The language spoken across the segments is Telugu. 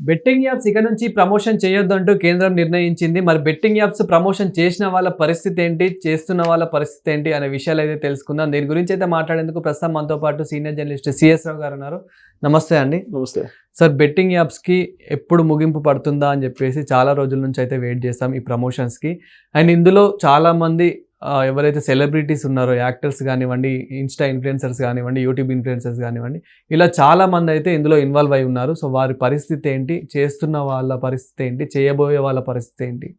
బెట్టింగ్ యాప్స్ ఇక నుంచి ప్రమోషన్ చేయొద్దంటూ కేంద్రం నిర్ణయించింది. మరి బెట్టింగ్ యాప్స్ ప్రమోషన్ చేసిన వాళ్ళ పరిస్థితి ఏంటి? చేస్తున్న వాళ్ళ పరిస్థితి ఏంటి? అనే విషయాలు అయితే తెలుసుకుందాం. దీని గురించి అయితే మాట్లాడేందుకు ప్రస్తుతం మనతో పాటు సీనియర్ జర్నలిస్ట్ సిఎస్ రావు గారు ఉన్నారు. నమస్తే అండి. నమస్తే. సార్ బెట్టింగ్ యాప్స్కి ఎప్పుడు ముగింపు పడుతుందా అని చెప్పేసి చాలా రోజుల నుంచి అయితే వెయిట్ చేస్తాం ఈ ప్రమోషన్స్కి. అండ్ ఇందులో చాలామంది ఎవరైతే సెలబ్రిటీస్ ఉన్నారో యాక్టర్స్ కానివ్వండి ఇన్స్టా ఇన్ఫ్లుయెన్సర్స్ కానివ్వండి యూట్యూబ్ ఇన్ఫ్లుయెన్సర్స్ కానివ్వండి ఇలా చాలా మంది అయితే ఇందులో ఇన్వాల్వ్ అయి ఉన్నారు. సో వారి పరిస్థితి ఏంటి? చేస్తున్న వాళ్ళ పరిస్థితి ఏంటి? చేయబోయే వాళ్ళ పరిస్థితి ఏంటి?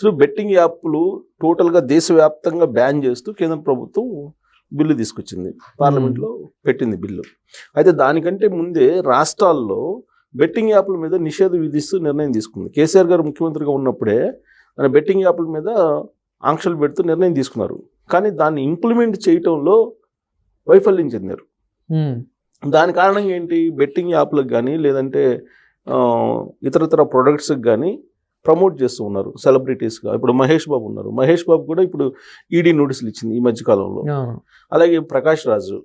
సో బెట్టింగ్ యాప్లు టోటల్గా దేశవ్యాప్తంగా బ్యాన్ చేస్తూ కేంద్ర ప్రభుత్వం బిల్లు తీసుకొచ్చింది. పార్లమెంట్లో పెట్టింది బిల్లు. అయితే దానికంటే ముందే రాష్ట్రాల్లో బెట్టింగ్ యాప్ల మీద నిషేధం విధిస్తూ నిర్ణయం తీసుకుంది. కేసీఆర్ గారు ముఖ్యమంత్రిగా ఉన్నప్పుడే మన బెట్టింగ్ యాప్ల మీద ఆంక్షలు పెడుతూ నిర్ణయం తీసుకున్నారు. కానీ దాన్ని ఇంప్లిమెంట్ చేయటంలో వైఫల్యం చెందారు. దాని కారణంగా ఏంటి? బెట్టింగ్ యాప్లకు కానీ లేదంటే ఇతరతర ప్రొడక్ట్స్కి కానీ ప్రమోట్ చేస్తూ ఉన్నారు. సెలబ్రిటీస్గా. ఇప్పుడు మహేష్ బాబు ఉన్నారు. మహేష్ బాబు కూడా ఇప్పుడు ఈడీ నోటీసులు ఇచ్చింది ఈ మధ్యకాలంలో. అలాగే ప్రకాష్ రాజు.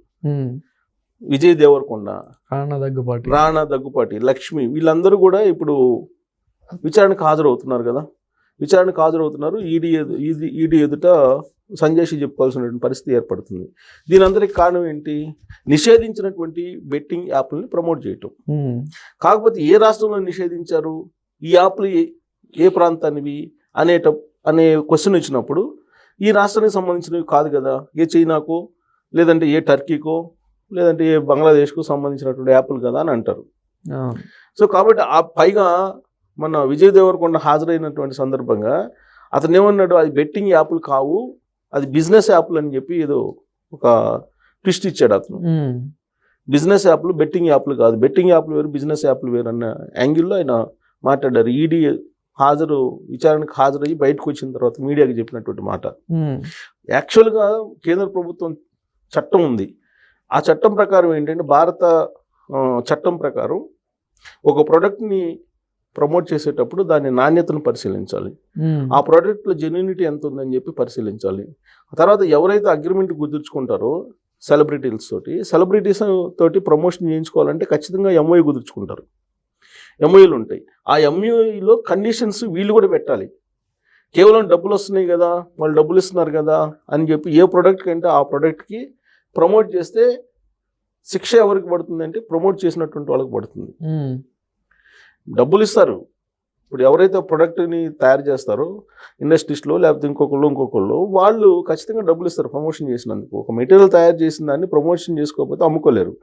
విజయ్ దేవరకొండ కారణ దగ్గుబాటు. రాణా దగ్గుపాటి లక్ష్మి వీళ్ళందరూ కూడా ఇప్పుడు విచారణకు హాజరవుతున్నారు కదా? విచారణకు హాజరవుతున్నారు. ఈడీ ఈడీ- ఈడీ ఎదుట సంజయ్షి చెప్పుకోవాల్సినటువంటి పరిస్థితి ఏర్పడుతుంది. దీని అందరికి కారణం ఏంటి? నిషేధించినటువంటి బెట్టింగ్ యాప్లని ప్రమోట్ చేయటం. కాకపోతే ఏ రాష్ట్రంలో నిషేధించారు? ఈ యాప్లు ఏ- ప్రాంతానివి? అనేట అనే క్వశ్చన్ వచ్చినప్పుడు ఈ రాష్ట్రానికి సంబంధించినవి కాదు కదా? ఏ చైనాకో లేదంటే ఏ టర్కీకో లేదంటే ఏ బంగ్లాదేశ్కు సంబంధించినటువంటి యాప్లు కదా అని అంటారు. సో కాబట్టి ఆ పైగా మన విజయ్ దేవరకొండ హాజరైనటువంటి సందర్భంగా అతను ఏమన్నాడు అది బెట్టింగ్ యాప్లు కావు అది బిజినెస్ యాప్లు అని చెప్పి ఏదో ఒక ట్విస్ట్ ఇచ్చాడు అతను. బిజినెస్ యాప్లు బెట్టింగ్ యాప్లు కాదు బెట్టింగ్ యాప్లు వేరు బిజినెస్ యాప్లు వేరు అన్న యాంగిల్లో ఆయన మాట్లాడారు ఈడీ హాజరు విచారణకు హాజరయ్యి బయటకు వచ్చిన తర్వాత మీడియాకి చెప్పినటువంటి మాట. యాక్చువల్గా కేంద్ర ప్రభుత్వం చట్టం ఉంది ఆ చట్టం ప్రకారం ఏంటంటే భారత చట్టం ప్రకారం ఒక ప్రోడక్ట్ని ప్రమోట్ చేసేటప్పుడు దాని నాణ్యతను పరిశీలించాలి. ఆ ప్రోడక్ట్లో జెన్యునిటీ ఎంత ఉందని చెప్పి పరిశీలించాలి. ఆ తర్వాత ఎవరైతే అగ్రిమెంట్ కుదుర్చుకుంటారో సెలబ్రిటీస్ తోటి సెలబ్రిటీస్ తోటి ప్రమోషన్ చేయించుకోవాలంటే ఖచ్చితంగా ఎంఓఏ కుదుర్చుకుంటారు. ఎంఓఏలు ఉంటాయి. ఆ ఎంఓఈలో కండిషన్స్ వీళ్ళు కూడా పెట్టాలి. కేవలం డబ్బులు వస్తున్నాయి కదా వాళ్ళు డబ్బులు ఇస్తున్నారు కదా అని చెప్పి ఏ ప్రోడక్ట్ కంటే ఆ ప్రోడక్ట్కి ప్రమోట్ చేస్తే శిక్ష ఎవరికి పడుతుంది అంటే ప్రమోట్ చేసినటువంటి వాళ్ళకి పడుతుంది. డబ్బులు ఇస్తారు ఇప్పుడు ఎవరైతే ప్రొడక్ట్ని తయారు చేస్తారో ఇండస్ట్రీస్లో లేకపోతే ఇంకొకళ్ళు ఇంకొకళ్ళు వాళ్ళు ఖచ్చితంగా డబ్బులు ఇస్తారు ప్రమోషన్ చేసినందుకు. ఒక మెటీరియల్ తయారు చేసిన దాన్ని ప్రమోషన్ చేసుకోకపోతే అమ్ముకోలేరు.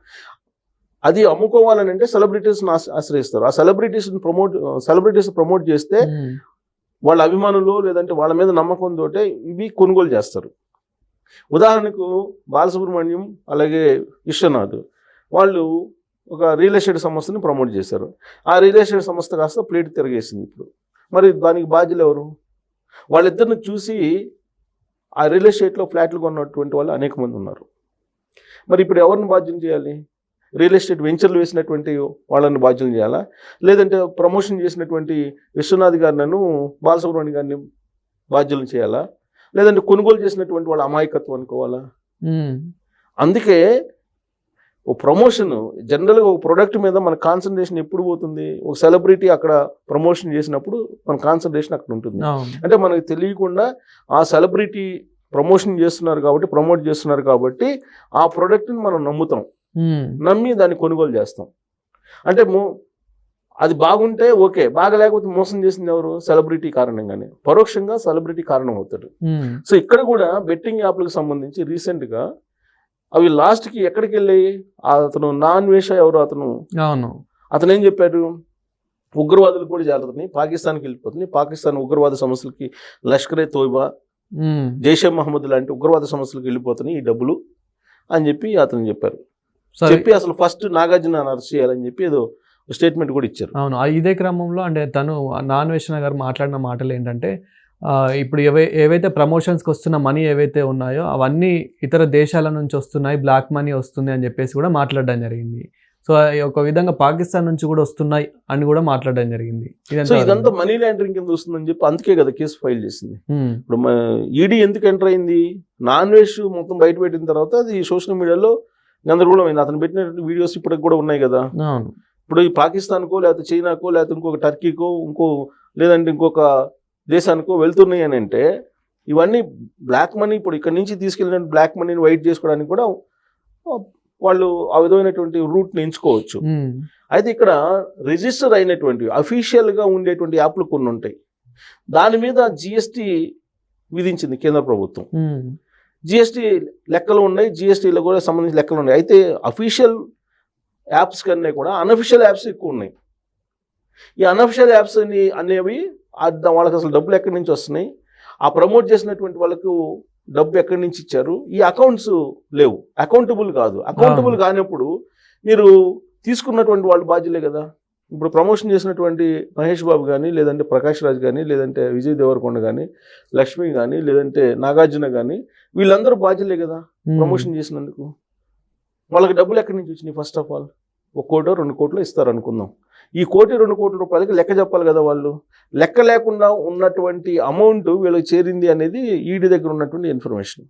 అది అమ్ముకోవాలని అంటే సెలబ్రిటీస్ని ఆశ్రయిస్తారు. ఆ సెలబ్రిటీస్ని ప్రమోట్ సెలబ్రిటీస్ ప్రమోట్ చేస్తే. వాళ్ళ అభిమానులు లేదంటే వాళ్ళ మీద నమ్మకంతో ఇవి కొనుగోలు చేస్తారు. ఉదాహరణకు బాలసుబ్రహ్మణ్యం అలాగే విశ్వనాథ్ వాళ్ళు ఒక రియల్ ఎస్టేట్ సంస్థని ప్రమోట్ చేశారు. ఆ రియల్ ఎస్టేట్ సంస్థ కాస్త ప్లేట్ తిరగేసింది ఇప్పుడు. మరి దానికి బాధ్యులు ఎవరు? వాళ్ళిద్దరిని చూసి ఆ రియల్ ఎస్టేట్లో ఫ్లాట్లు కొన్నటువంటి వాళ్ళు అనేక మంది ఉన్నారు. మరి ఇప్పుడు ఎవరిని బాధ్యం చేయాలి? రియల్ ఎస్టేట్ వెంచర్లు వేసినటువంటి వాళ్ళని బాధ్యం చేయాలా? లేదంటే ప్రమోషన్ చేసినటువంటి విశ్వనాథ్ గారినను బాలసుబ్రహ్మణ్యం గారిని బాధ్యులను చేయాలా? లేదంటే కొనుగోలు చేసినటువంటి వాళ్ళ అమాయకత్వం అనుకోవాలా. అందుకే ఓ ప్రమోషన్ జనరల్గా ఒక ప్రోడక్ట్ మీద మన కాన్సన్ట్రేషన్ ఎప్పుడు పోతుంది? ఒక సెలబ్రిటీ అక్కడ ప్రమోషన్ చేసినప్పుడు మన కాన్సన్ట్రేషన్ అక్కడ ఉంటుంది. అంటే మనకు తెలియకుండా ఆ సెలబ్రిటీ ప్రమోషన్ చేస్తున్నారు కాబట్టి ప్రమోట్ చేస్తున్నారు కాబట్టి ఆ ప్రోడక్ట్ని మనం నమ్ముతాం. మ్మ్. నమ్మి దాన్ని కొనుగోలు చేస్తాం. అంటే అది బాగుంటే ఓకే బాగా లేకపోతే మోసం చేసింది ఎవరు? సెలబ్రిటీ కారణంగానే. పరోక్షంగా సెలబ్రిటీ కారణం అవుతాడు. సో ఇక్కడ కూడా బెట్టింగ్ యాప్లకు సంబంధించి రీసెంట్గా అవి లాస్ట్కి ఎక్కడికి వెళ్ళాయి అతను నాన్ వేష ఎవరు? అతను అవును. అతను ఏం చెప్పారు ఉగ్రవాదులు కూడా జాగ్రత్తని పాకిస్తాన్కి వెళ్ళిపోతుంది. పాకిస్తాన్ ఉగ్రవాద సమస్యలకి లష్కరే తోయిబా. జైషే మహమ్మద్ లాంటి ఉగ్రవాద సమస్యలకు వెళ్ళిపోతున్నాయి ఈ డబ్బులు అని చెప్పి అతను చెప్పారు. చెప్పి అసలు ఫస్ట్ నాగార్జున అరెస్ట్ చేయాలని చెప్పి ఏదో స్టేట్మెంట్ కూడా ఇచ్చారు. అవును. ఇదే క్రమంలో అంటే తను నాన్ వేషణ గారు మాట్లాడిన మాటలు ఏంటంటే ఇప్పుడు ఏవై ఏవైతే ప్రమోషన్స్కి వస్తున్న మనీ ఏవైతే ఉన్నాయో అవన్నీ ఇతర దేశాల నుంచి వస్తున్నాయి బ్లాక్ మనీ వస్తుంది అని చెప్పేసి కూడా మాట్లాడడం జరిగింది. సో ఒక విధంగా పాకిస్తాన్ నుంచి కూడా వస్తున్నాయి అని కూడా మాట్లాడడం జరిగింది. ఇదంతా మనీ లాండరింగ్ కింద వస్తుందని చెప్పి అందుకే కదా కేసు ఫైల్ చేసింది. ఇప్పుడు ఈడీ ఎందుకు ఎంటర్ అయింది? నాన్ వెజ్ మొత్తం బయట పెట్టిన తర్వాత అది సోషల్ మీడియాలో గందరగోళం అయింది. అతను పెట్టినటువంటి వీడియోస్ ఇప్పటికి కూడా ఉన్నాయి కదా. ఇప్పుడు ఈ పాకిస్తాన్కో లేకపోతే చైనాకో లేకపోతే ఇంకొక టర్కీకో ఇంకో లేదంటే ఇంకొక దేశానికో వెళ్తున్నాయి అని అంటే ఇవన్నీ బ్లాక్ మనీ ఇప్పుడు ఇక్కడ నుంచి తీసుకెళ్ళిన బ్లాక్ మనీని వైట్ చేసుకోవడానికి కూడా వాళ్ళు ఆ విధమైనటువంటి రూట్ని ఎంచుకోవచ్చు. ఉమ్, అయితే ఇక్కడ రిజిస్టర్ అయినటువంటి అఫీషియల్గా ఉండేటువంటి యాప్లు కొన్ని ఉంటాయి. దాని మీద జిఎస్టీ విధించింది కేంద్ర ప్రభుత్వం. జిఎస్టీ లెక్కలు ఉన్నాయి జిఎస్టీలో కూడా సంబంధించిన లెక్కలు ఉన్నాయి. అయితే అఫీషియల్ యాప్స్ కన్నా కూడా అనఫిషియల్ యాప్స్ ఎక్కువ ఉన్నాయి. ఈ అనఫిషియల్ యాప్స్ అని అనేవి వాళ్ళకి అసలు డబ్బులు ఎక్కడి నుంచి వస్తున్నాయి? ఆ ప్రమోట్ చేసినటువంటి వాళ్ళకు డబ్బు ఎక్కడి నుంచి ఇచ్చారు? ఈ అకౌంట్స్ లేవు. అకౌంటబుల్ కాదు. అకౌంటబుల్ కానప్పుడు మీరు తీసుకున్నటువంటి వాళ్ళు బాధ్యులే కదా? ఇప్పుడు ప్రమోషన్ చేసినటువంటి మహేష్ బాబు కానీ లేదంటే ప్రకాష్ రాజ్ కానీ లేదంటే విజయ్ దేవరకొండ కానీ లక్ష్మి కానీ లేదంటే నాగార్జున కానీ వీళ్ళందరూ బాధ్యులే కదా ప్రమోషన్ చేసినందుకు? వాళ్ళకి డబ్బులు ఎక్కడి నుంచి వచ్చినాయి ఫస్ట్ ఆఫ్ ఆల్ ఒక కోటో రెండు కోట్లు ఇస్తారు అనుకుందాం ఈ కోటి రెండు కోట్ల రూపాయలకి లెక్క చెప్పాలి కదా వాళ్ళు? లెక్క లేకుండా ఉన్నటువంటి అమౌంట్ వీళ్ళకి చేరింది అనేది ఈడీ దగ్గర ఉన్నటువంటి ఇన్ఫర్మేషన్.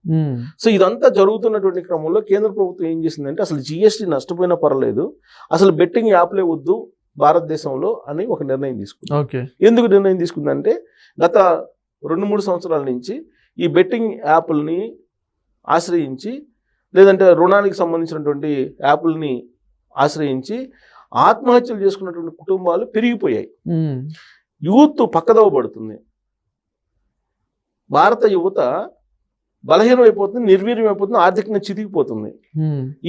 సో ఇదంతా జరుగుతున్నటువంటి క్రమంలో కేంద్ర ప్రభుత్వం ఏం చేసిందంటే అసలు జిఎస్టీ నష్టపోయినా పర్లేదు అసలు బెట్టింగ్ యాప్లే వద్దు భారతదేశంలో అని ఒక నిర్ణయం తీసుకుంది. ఓకే. ఎందుకు నిర్ణయం తీసుకుందంటే గత రెండు మూడు సంవత్సరాల నుంచి ఈ బెట్టింగ్ యాప్లని ఆశ్రయించి లేదంటే రుణానికి సంబంధించినటువంటి యాప్లని ఆశ్రయించి ఆత్మహత్యలు చేసుకున్నటువంటి కుటుంబాలు పెరిగిపోయాయి. యూత్ పక్కదవ పడుతుంది భారత యువత బలహీనం అయిపోతుంది నిర్వీర్యం అయిపోతుంది ఆర్థికంగా చితికిపోతుంది.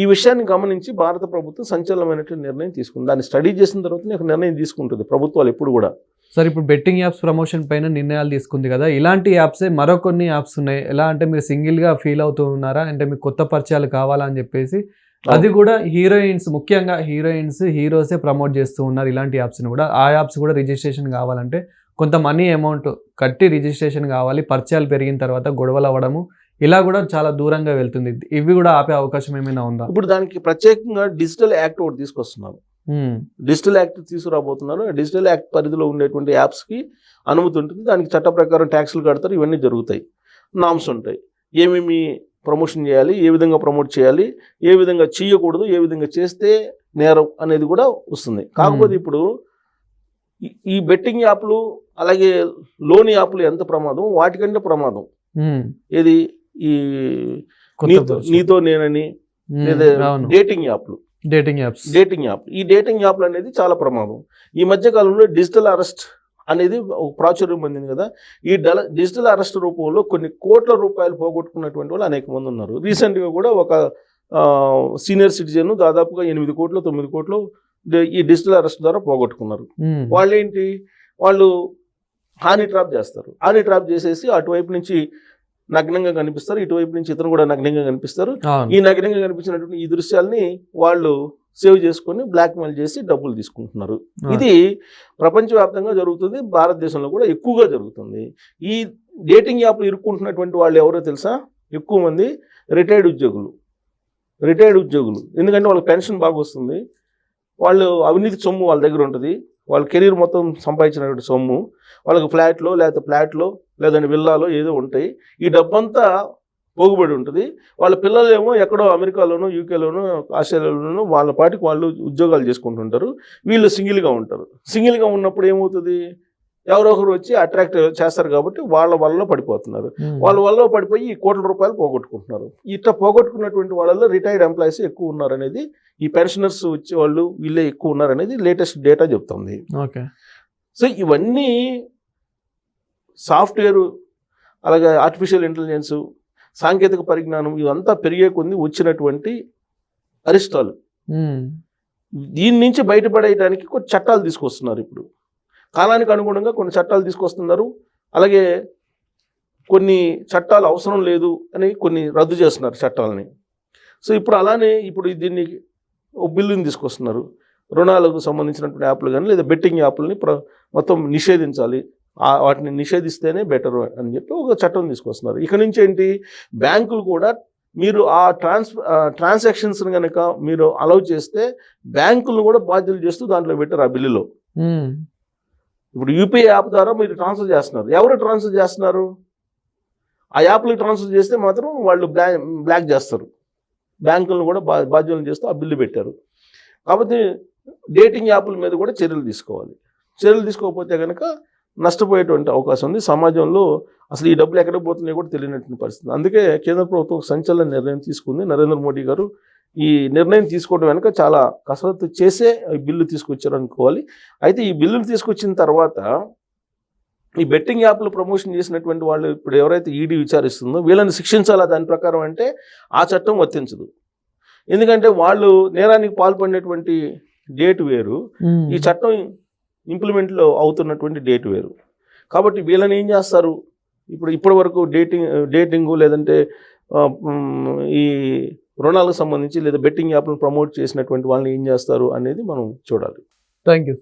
ఈ విషయాన్ని గమనించి భారత ప్రభుత్వం సంచలనమైనటువంటి నిర్ణయం తీసుకుంది. దాన్ని స్టడీ చేసిన తర్వాత ఒక నిర్ణయం తీసుకుంటుంది ప్రభుత్వాలు ఎప్పుడు కూడా. సార్ ఇప్పుడు బెట్టింగ్ యాప్స్ ప్రమోషన్ పైన నిర్ణయాలు తీసుకుంది కదా. ఇలాంటి యాప్సే మరో కొన్ని యాప్స్ ఉన్నాయి. ఎలా అంటే మీరు సింగిల్గా ఫీల్ అవుతూ ఉన్నారా? అంటే మీకు కొత్త పరిచయాలు కావాలా అని చెప్పేసి అది కూడా హీరోయిన్స్ ముఖ్యంగా హీరోయిన్స్ హీరోసే ప్రమోట్ చేస్తూ ఉన్నారు ఇలాంటి యాప్స్ని కూడా. ఆ యాప్స్ కూడా రిజిస్ట్రేషన్ కావాలంటే కొంత మనీ అమౌంట్ కట్టి రిజిస్ట్రేషన్ కావాలి. పరిచయాలు పెరిగిన తర్వాత గొడవలు అవ్వడము ఇలా కూడా చాలా దూరంగా వెళ్తుంది. ఇవి కూడా ఆపే అవకాశం ఏమైనా ఉందా? ఇప్పుడు దానికి ప్రత్యేకంగా డిజిటల్ యాక్ట్ ఒకటి తీసుకొస్తున్నారు. డిజిటల్ యాక్ట్ తీసుకురాబోతున్నారు. డిజిటల్ యాక్ట్ పరిధిలో ఉండేటువంటి యాప్స్కి అనుమతి ఉంటుంది. దానికి చట్ట ప్రకారం ట్యాక్సులు కడతారు. ఇవన్నీ జరుగుతాయి. నామ్స్ ఉంటాయి. ఏమేమి ప్రమోషన్ చేయాలి ఏ విధంగా ప్రమోట్ చేయాలి ఏ విధంగా చేయకూడదు ఏ విధంగా చేస్తే నేరం అనేది కూడా వస్తుంది. కాకపోతే ఇప్పుడు ఈ- బెట్టింగ్ యాప్లు అలాగే లోన్ యాప్లు ఎంత ప్రమాదం? వాటికంటే ప్రమాదం. ఏది? ఈ నీతో నేనని లేదా డేటింగ్ యాప్లు. Dating apps. Dating app. ఈ డేటింగ్ యాప్లు అనేది చాలా ప్రమాదం. ఈ మధ్య కాలంలో డిజిటల్ అరెస్ట్ అనేది ఒక ప్రాచుర్యం పొందింది కదా. ఈ డిజిటల్ అరెస్ట్ రూపంలో కొన్ని కోట్ల రూపాయలు పోగొట్టుకున్నటువంటి వాళ్ళు అనేక మంది ఉన్నారు. రీసెంట్గా కూడా ఒక సీనియర్ సిటిజన్ దాదాపుగా ఎనిమిది కోట్లు తొమ్మిది కోట్లు ఈ డిజిటల్ అరెస్ట్ ద్వారా పోగొట్టుకున్నారు. వాళ్ళు ఏంటి వాళ్ళు హాని ట్రాప్ చేస్తారు. హాని ట్రాప్ చేసేసి అటువైపు నుంచి నగ్నంగా కనిపిస్తారు. ఇటువైపు నుంచి ఇతను కూడా నగ్నంగా కనిపిస్తారు. ఈ నగరంగా కనిపించినటువంటి ఈ దృశ్యాల్ని వాళ్ళు సేవ్ చేసుకొని బ్లాక్మెయిల్ చేసి డబ్బులు తీసుకుంటున్నారు. ఇది ప్రపంచవ్యాప్తంగా జరుగుతుంది భారతదేశంలో కూడా ఎక్కువగా జరుగుతుంది. ఈ డేటింగ్ యాప్లు ఇరుక్కుంటున్నటువంటి వాళ్ళు ఎవరో తెలుసా? ఎక్కువ మంది రిటైర్డ్ ఉద్యోగులు. రిటైర్డ్ ఉద్యోగులు. ఎందుకంటే వాళ్ళకి పెన్షన్ బాగా వస్తుంది. వాళ్ళు అవినీతి సొమ్ము వాళ్ళ దగ్గర ఉంటుంది. వాళ్ళ కెరీర్ మొత్తం సంపాదించినటువంటి సొమ్ము. వాళ్ళకి ఫ్లాట్లో లేకపోతే ఫ్లాట్లో లేదంటే విల్లాలో ఏదో ఉంటాయి. ఈ డబ్బంతా పోగుబడి ఉంటుంది. వాళ్ళ పిల్లలు ఏమో ఎక్కడో అమెరికాలోనో యూకేలోనో ఆస్ట్రేలియాలోనో వాళ్ళ పాటికి వాళ్ళు ఉద్యోగాలు చేసుకుంటుంటారు. వీళ్ళు సింగిల్గా ఉంటారు. సింగిల్గా ఉన్నప్పుడు ఏమవుతుంది? ఎవరో ఒకరు వచ్చి అట్రాక్ట్ చేస్తారు కాబట్టి వాళ్ళ వల్ల పడిపోతున్నారు. వాళ్ళ వల్ల పడిపోయి ఈ కోట్ల రూపాయలు పోగొట్టుకుంటున్నారు. ఇట్లా పోగొట్టుకున్నటువంటి వాళ్ళలో రిటైర్డ్ ఎంప్లాయీస్ ఎక్కువ ఉన్నారనేది ఈ పెన్షనర్స్ వచ్చే వాళ్ళు వీళ్ళే ఎక్కువ ఉన్నారనేది లేటెస్ట్ డేటా చెప్తుంది. ఓకే. సో ఇవన్నీ సాఫ్ట్వేర్ అలాగే ఆర్టిఫిషియల్ ఇంటెలిజెన్స్ సాంకేతిక పరిజ్ఞానం ఇవంతా పెరిగే కొద్ది వచ్చినటువంటి అరిష్టాలు. దీని నుంచి బయటపడేయడానికి కొన్ని చట్టాలు తీసుకొస్తున్నారు ఇప్పుడు. కాలానికి అనుగుణంగా కొన్ని చట్టాలు తీసుకొస్తున్నారు. అలాగే కొన్ని చట్టాలు అవసరం లేదు అని కొన్ని రద్దు చేస్తున్నారు చట్టాలని. సో ఇప్పుడు అలానే ఇప్పుడు దీన్ని ఒక బిల్లుని తీసుకొస్తున్నారు. రుణాలకు సంబంధించినటువంటి యాప్లు కానీ లేదా బెట్టింగ్ యాప్లని ప్ర మొత్తం నిషేధించాలి. వాటిని నిషేధిస్తేనే బెటర్ అని చెప్పి ఒక చట్టం తీసుకొస్తున్నారు. ఇక నుంచి ఏంటి? బ్యాంకులు కూడా మీరు ఆ ట్రాన్స్ ట్రాన్సాక్షన్స్ కనుక మీరు అలౌ చేస్తే బ్యాంకులను కూడా బాధ్యతలు చేస్తూ దాంట్లో పెట్టారు ఆ బిల్లులో. ఇప్పుడు యూపీఐ యాప్ ద్వారా మీరు ట్రాన్స్ఫర్ చేస్తున్నారు. ఎవరు ట్రాన్స్ఫర్ చేస్తున్నారు? ఆ యాప్లకు ట్రాన్స్ఫర్ చేస్తే మాత్రం వాళ్ళు బ్లాక్ బ్లాక్ చేస్తారు. బ్యాంకులను కూడా బా బాధ్యతలు చేస్తూ ఆ బిల్లు పెట్టారు. కాబట్టి డేటింగ్ యాప్ల మీద కూడా చర్యలు తీసుకోవాలి. చర్యలు తీసుకోకపోతే కనుక నష్టపోయేటువంటి అవకాశం ఉంది. సమాజంలో అసలు ఈ డబ్బులు ఎక్కడికి పోతున్నాయో కూడా తెలియనటువంటి పరిస్థితి. అందుకే కేంద్ర ప్రభుత్వం ఒక సంచలన నిర్ణయం తీసుకుంది. నరేంద్ర మోడీ గారు ఈ నిర్ణయం తీసుకోవడం వెనుక చాలా కసరత్తు చేసే ఈ బిల్లు తీసుకొచ్చారు అనుకోవాలి. అయితే ఈ బిల్లును తీసుకొచ్చిన తర్వాత ఈ బెట్టింగ్ యాప్లు ప్రమోషన్ చేసినటువంటి వాళ్ళు ఇప్పుడు ఎవరైతే ఈడీ విచారిస్తుందో వీళ్ళని శిక్షించాలా? దాని ప్రకారం అంటే ఆ చట్టం వర్తించదు. ఎందుకంటే వాళ్ళు నేరానికి పాల్పడినటువంటి డేట్ వేరు. ఈ చట్టం ఇంప్లిమెంట్లో అవుతున్నటువంటి డేట్ వేరు. కాబట్టి వీళ్ళని ఏం చేస్తారు? ఇప్పుడు ఇప్పటి వరకు డేటింగ్ డేటింగ్ లేదంటే ఈ రుణాలకు సంబంధించి లేదా బెట్టింగ్ యాప్లను ప్రమోట్ చేసినటువంటి వాళ్ళని ఏం చేస్తారు అనేది మనం చూడాలి. Thank you